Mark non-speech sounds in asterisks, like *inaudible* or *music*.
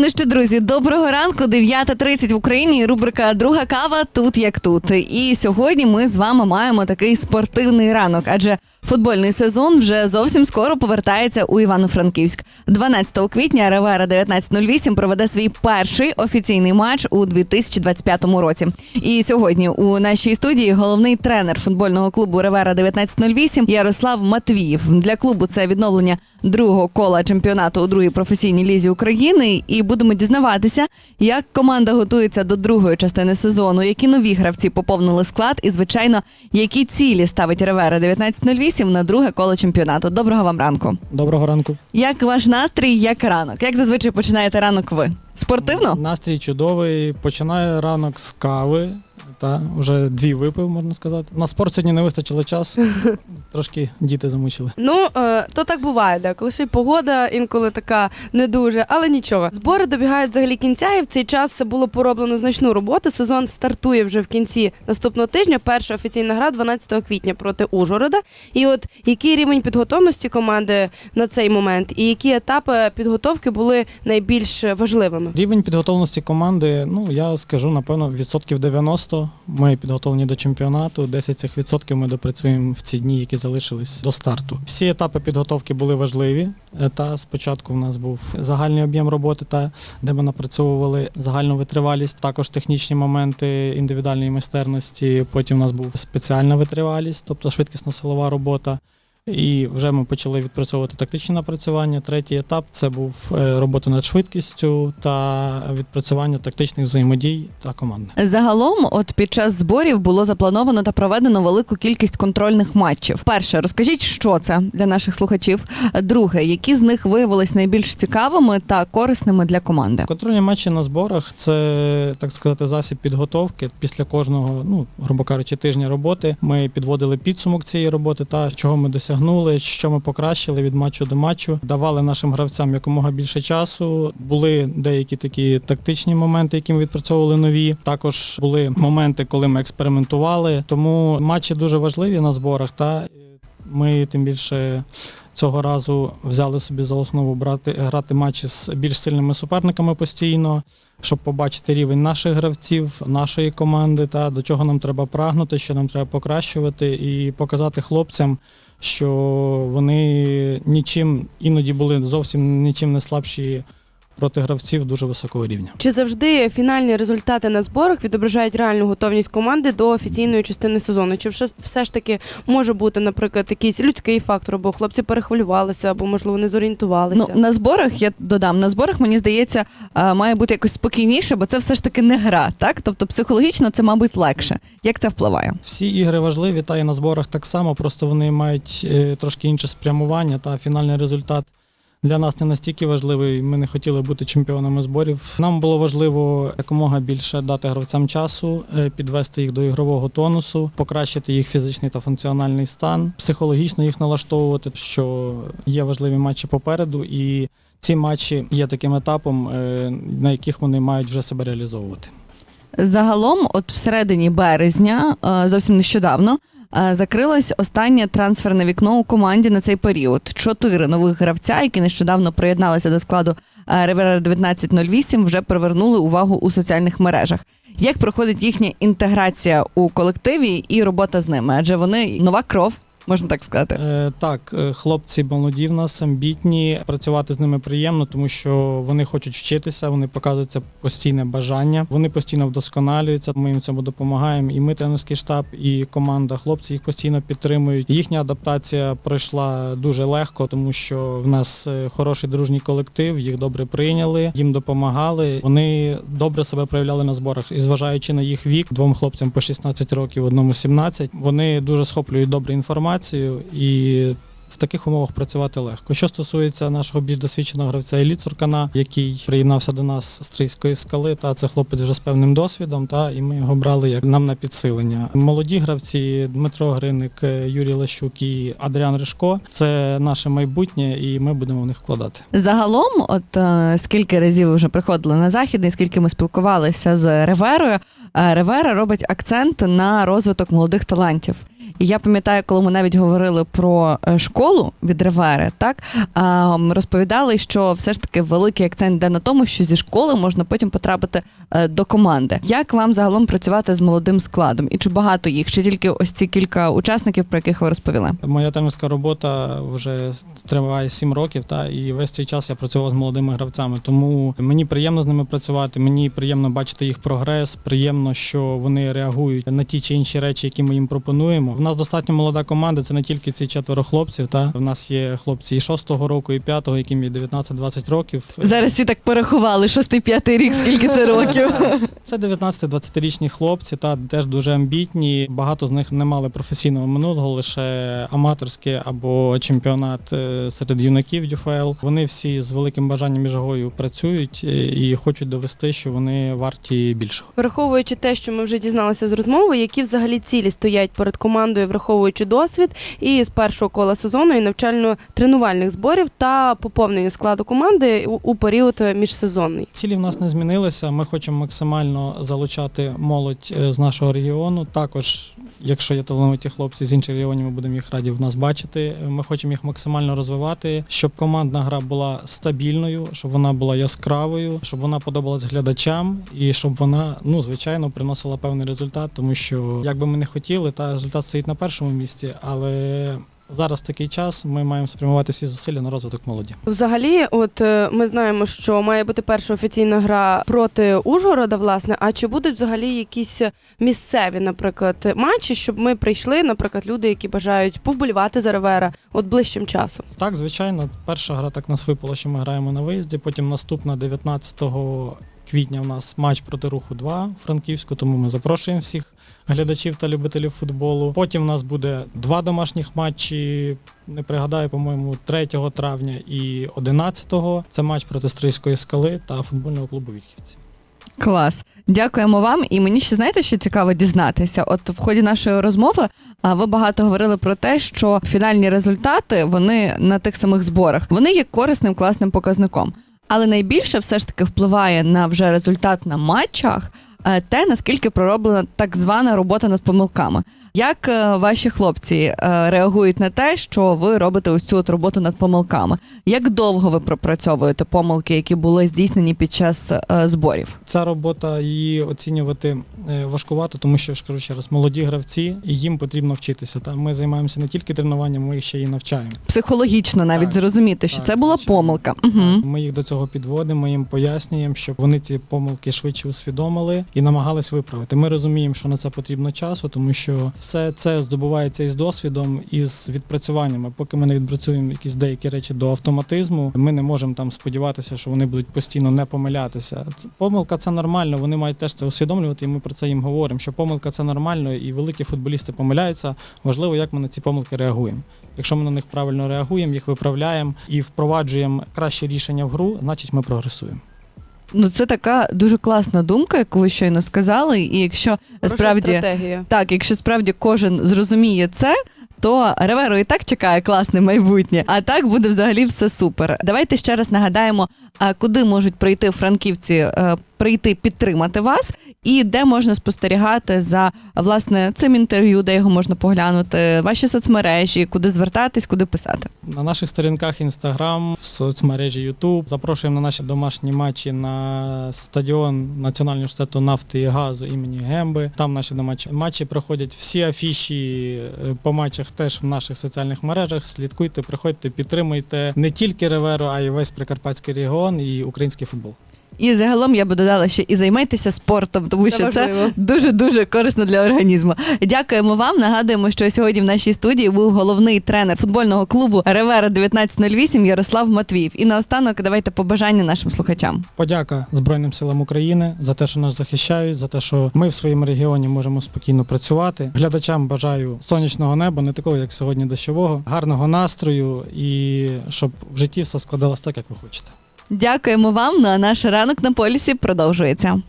Ну що, друзі, доброго ранку, 9.30 в Україні. Рубрика Друга кава тут як тут. І сьогодні ми з вами маємо такий спортивний ранок, адже футбольний сезон вже зовсім скоро повертається у Івано-Франківськ. 12 квітня Ревера 1908 проведе свій перший офіційний матч у 2025 році. І сьогодні у нашій студії головний тренер футбольного клубу Ревера 1908 Ярослав Матвіїв. Для клубу це відновлення другого кола чемпіонату у другій професійній лізі України. І будемо дізнаватися, як команда готується до другої частини сезону, які нові гравці поповнили склад, і звичайно, які цілі ставить Ревера 1908 на друге коло чемпіонату. Доброго вам ранку. Доброго ранку. Як ваш настрій, як ранок? Як зазвичай починаєте ранок ви? Спортивно? Настрій чудовий. Починаю ранок з кави. Та вже дві випив, можна сказати. На спорт сьогодні не вистачило часу. *laughs* Трошки діти замучили. Ну, е, то так буває, ще й погода інколи така не дуже, але нічого. Збори добігають взагалі кінця, і в цей час було пороблено значну роботу. Сезон стартує вже в кінці наступного тижня. Перша офіційна гра 12 квітня проти Ужгорода. І от який рівень підготовності команди на цей момент, і які етапи підготовки були найбільш важливими? Рівень підготовленості команди, ну я скажу, напевно, відсотків 90. Ми підготовлені до чемпіонату. 10 цих відсотків ми допрацюємо в ці дні, які залишились до старту. Всі етапи підготовки були важливі. Е, Та спочатку в нас був загальний об'єм роботи, та де ми напрацьовували загальну витривалість, також технічні моменти індивідуальної майстерності. Потім у нас був спеціальна витривалість, тобто швидкісно-силова робота. І вже ми почали відпрацьовувати тактичні напрацювання. Третій етап це був е, робота над швидкістю та відпрацювання тактичних взаємодій та командних. Загалом, от під час зборів було заплановано та проведено велику кількість контрольних матчів. Перше, розкажіть, що це для наших слухачів. Друге, які з них виявились найбільш цікавими та корисними для команди. Контрольні матчі на зборах це так сказати засіб підготовки. Після кожного, ну грубо кажучи, тижня роботи ми підводили підсумок цієї роботи та чого ми досягнули, що ми покращили від матчу до матчу. Давали нашим гравцям якомога більше часу. Були деякі такі тактичні моменти, які ми відпрацьовували нові. Також були моменти, коли ми експериментували. Тому матчі дуже важливі на зборах. Та ми тим більше цього разу взяли собі за основу брати грати матчі з більш сильними суперниками постійно, щоб побачити рівень наших гравців, нашої команди, та до чого нам треба прагнути, що нам треба покращувати, і показати хлопцям, що вони нічим іноді були зовсім нічим не слабші проти гравців дуже високого рівня. Чи завжди фінальні результати на зборах відображають реальну готовність команди до офіційної частини сезону? Чи все, все ж таки може бути, наприклад, якийсь людський фактор, або хлопці перехвилювалися, або можливо не зорієнтувалися? Ну на зборах я додам на зборах, мені здається, має бути якось спокійніше, бо це все ж таки не гра, так? Тобто психологічно це, мабуть, легше. Як це впливає? Всі ігри важливі, та і на зборах так само, просто вони мають е, трошки інше спрямування, та фінальний результат для нас не настільки важливий. Ми не хотіли бути чемпіонами зборів. Нам було важливо якомога більше дати гравцям часу, е, підвести їх до ігрового тонусу, покращити їх фізичний та функціональний стан, психологічно їх налаштовувати, що є важливі матчі попереду, і ці матчі є таким етапом, е, на яких вони мають вже себе реалізовувати. Загалом, от всередині березня, е, зовсім нещодавно, е, закрилось останнє трансферне вікно у команді на цей період. Чотири нових гравця, які нещодавно приєдналися до складу е, Ревера 1908, вже привернули увагу у соціальних мережах. Як проходить їхня інтеграція у колективі і робота з ними? Адже вони нова кров, можна так сказати. Е, так, е, хлопці молоді в нас, амбітні. Працювати з ними приємно, тому що вони хочуть вчитися, вони показують це постійне бажання. Вони постійно вдосконалюються. Ми їм цьому допомагаємо. І ми, тренерський штаб, і команда. Хлопці їх постійно підтримують. Їхня адаптація пройшла дуже легко, тому що в нас е, хороший дружній колектив. Їх добре прийняли, їм допомагали. Вони добре себе проявляли на зборах. І зважаючи на їх вік, двом хлопцям по 16 років, одному 17, вони дуже схоплюють добру інформацію і. В таких умовах працювати легко. Що стосується нашого більш досвідченого гравця Іллі Цуркана, який приєднався до нас з Трийської скали, та це хлопець вже з певним досвідом, та і ми його брали як нам на підсилення. Молоді гравці Дмитро Гриник, Юрій Лещук і Адріан Ришко це наше майбутнє, і ми будемо в них вкладати. Загалом, от е, скільки разів вже приходили на захід, скільки ми спілкувалися з Реверою, е, Ревера робить акцент на розвиток молодих талантів. І я пам'ятаю, коли ми навіть говорили про е, школу від Ревери, так розповідали, що все ж таки великий акцент йде на тому, що зі школи можна потім потрапити е, до команди. Як вам загалом працювати з молодим складом? І чи багато їх, чи тільки ось ці кілька учасників, про яких ви розповіли? Моя тренерська робота вже триває 7 років, та і весь цей час я працював з молодими гравцями. Тому мені приємно з ними працювати. Мені приємно бачити їх прогрес. Приємно, що вони реагують на ті чи інші речі, які ми їм пропонуємо. Нас достатньо молода команда. Це не тільки ці четверо хлопців. Та в нас є хлопці і шостого року, і п'ятого, яким є 19-20 років. Зараз всі так порахували шостий п'ятий рік, скільки це років. *laughs* Це 19-20-річні хлопці, та теж дуже амбітні. Багато з них не мали професійного минулого, лише аматорське або чемпіонат е, серед юнаків ДЮФЛ. Вони всі з великим бажанням і жагою працюють е, і хочуть довести, що вони варті більшого. Враховуючи те, що ми вже дізналися з розмови, які взагалі цілі стоять перед командою, враховуючи досвід і з першого кола сезону і навчально-тренувальних зборів та поповнення складу команди у, у період міжсезонний. Цілі в нас не змінилися. Ми хочемо максимально залучати молодь е, з нашого регіону. Також, якщо є талановиті хлопці з інших регіонів, ми будемо їх раді в нас бачити. Ми хочемо їх максимально розвивати, щоб командна гра була стабільною, щоб вона була яскравою, щоб вона подобалась глядачам і щоб вона, ну звичайно, приносила певний результат, тому що як би ми не хотіли, та результат стоїть на першому місці, але. Зараз такий час, ми маємо спрямувати всі зусилля на розвиток молоді. Взагалі, от е, ми знаємо, що має бути перша офіційна гра проти Ужгорода, власне. А чи будуть взагалі якісь місцеві, наприклад, матчі, щоб ми прийшли, наприклад, люди, які бажають повболівати за Ревера от ближчим часом? Так, звичайно, перша гра так нас випала, що ми граємо на виїзді. Потім наступна 19 квітня у нас матч проти руху 2 в Франківську, тому ми запрошуємо всіх глядачів та любителів футболу. Потім у нас буде два домашніх матчі. Не пригадаю, по-моєму, 3 травня і 11 Це матч проти Стрийської скали та футбольного клубу Вільхівці. Клас, дякуємо вам. І мені ще знаєте, що цікаво дізнатися. От в ході нашої розмови ви багато говорили про те, що фінальні результати вони на тих самих зборах вони є корисним класним показником. Але найбільше все ж таки впливає на вже результат на матчах. Е, Те наскільки пророблена так звана робота над помилками. Як е, ваші хлопці е, реагують на те, що ви робите ось цю от роботу над помилками? Як довго ви пропрацьовуєте помилки, які були здійснені під час е, зборів? Ця робота її оцінювати важкувато, тому що я ж кажу ще раз, молоді гравці, і їм потрібно вчитися. Та ми займаємося не тільки тренуванням, ми їх ще й навчаємо. Психологічно навіть Так, зрозуміти, що так, це була звичайно. помилка. Угу. Ми їх до цього підводимо, ми їм пояснюємо, щоб вони ці помилки швидше усвідомили і намагались виправити. Ми розуміємо, що на це потрібно часу, тому що все це здобувається із досвідом і з відпрацюваннями. Поки ми не відпрацюємо якісь деякі речі до автоматизму, ми не можемо там сподіватися, що вони будуть постійно не помилятися. Помилка це нормально. Вони мають теж це усвідомлювати, і ми про це їм говоримо. Що помилка це нормально, і великі футболісти помиляються. Важливо, як ми на ці помилки реагуємо. Якщо ми на них правильно реагуємо, їх виправляємо і впроваджуємо кращі рішення в гру, значить ми прогресуємо. Ну це така дуже класна думка, яку ви щойно сказали. І якщо Хороша справді стратегія. так, якщо справді кожен зрозуміє це. То Реверу і так чекає класне майбутнє, а так буде взагалі все супер. Давайте ще раз нагадаємо, а куди можуть прийти франківці, е, прийти підтримати вас, і де можна спостерігати за власне цим інтерв'ю, де його можна поглянути, ваші соцмережі, куди звертатись, куди писати. На наших сторінках Instagram, в соцмережі YouTube. Запрошуємо на наші домашні матчі на стадіон Національного університету нафти і газу імені Гемби. Там наші домашні матчі проходять. Всі афіші е, по матчах теж в наших соціальних мережах. Слідкуйте, приходьте, підтримуйте не тільки Реверу, а й весь Прикарпатський регіон і український футбол. І загалом я би додала ще і займайтеся спортом, тому Це що це дуже дуже корисно для організму. Дякуємо вам. Нагадуємо, що сьогодні в нашій студії був головний тренер футбольного клубу Ревера 1908 Ярослав Матвіїв. І наостанок давайте побажання нашим слухачам. Подяка Збройним силам України за те, що нас захищають, за те, що ми в своєму регіоні можемо спокійно працювати. Глядачам бажаю сонячного неба, не такого, як сьогодні дощового, гарного настрою і щоб в житті все складалось так, як ви хочете. Дякуємо вам. Ну наш ранок на полісі продовжується.